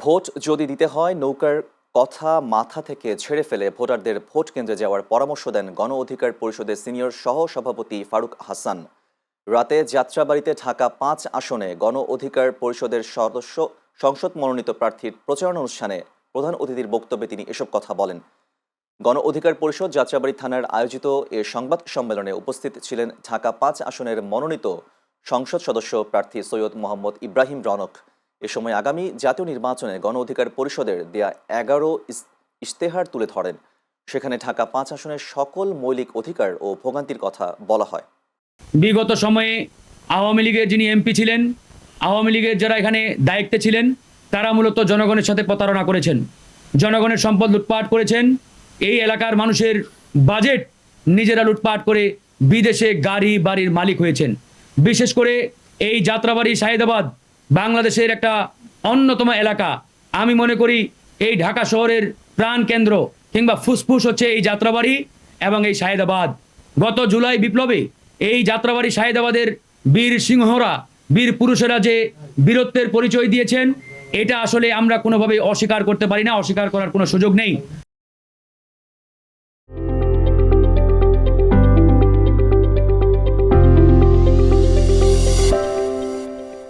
Vote যদি দিতে হয়, নৌকার কথা মাথা থেকে ছেড়ে ফেলে ভোটারদের ভোট কেন্দ্রে যাওয়ার পরামর্শ দেন গণ অধিকার পরিষদের সিনিয়র সহ সভাপতি ফারুক হাসান। রাতে যাত্রাবাড়িতে ঢাকা পাঁচ আসনে গণ অধিকার পরিষদের সদস্য সংসদ মনোনীত প্রার্থীর প্রচারণা অনুষ্ঠানে প্রধান অতিথির বক্তব্যে তিনি এসব কথা বলেন। গণ অধিকার পরিষদ যাত্রাবাড়ি থানার আয়োজিত এ সংবাদ সম্মেলনে উপস্থিত ছিলেন ঢাকা পাঁচ আসনের মনোনীত সংসদ সদস্য প্রার্থী সৈয়দ মোহাম্মদ ইব্রাহিম রনক। এ সময় আগামী জাতীয় নির্বাচনে গণ অধিকার পরিষদের দেয়া এগারো ইশতেহার তুলে ধরেন। সেখানে ঢাকা পাঁচ আসনের সকল মৌলিক অধিকার ও ভোগান্তির কথা বলা হয়। বিগত সময়ে আওয়ামী লীগের যিনি এমপি ছিলেন, আওয়ামী লীগের যারা এখানে দায়িত্বে ছিলেন, তারা মূলত জনগণের সাথে প্রতারণা করেছেন। জনগণের সম্পদ লুটপাট করেছেন, এই এলাকার মানুষের বাজেট নিজেরা লুটপাট করে বিদেশে গাড়ি বাড়ির মালিক হয়েছেন। বিশেষ করে এই যাত্রাবাড়ি শাহিদাবাদ বাংলাদেশের একটা অন্যতম এলাকা। আমি মনে করি এই ঢাকা শহরের প্রাণ কেন্দ্র কিংবা ফুসফুস হচ্ছে এই যাত্রাবাড়ি এবং এই শাহেদাবাদ। গত জুলাই বিপ্লবে এই যাত্রাবাড়ি শাহেদাবাদের বীর সিংহরা, বীর পুরুষেরা যে বীরত্বের পরিচয় দিয়েছেন, এটা আসলে আমরা কোনোভাবেই অস্বীকার করতে পারি না, অস্বীকার করার কোনো সুযোগ নেই।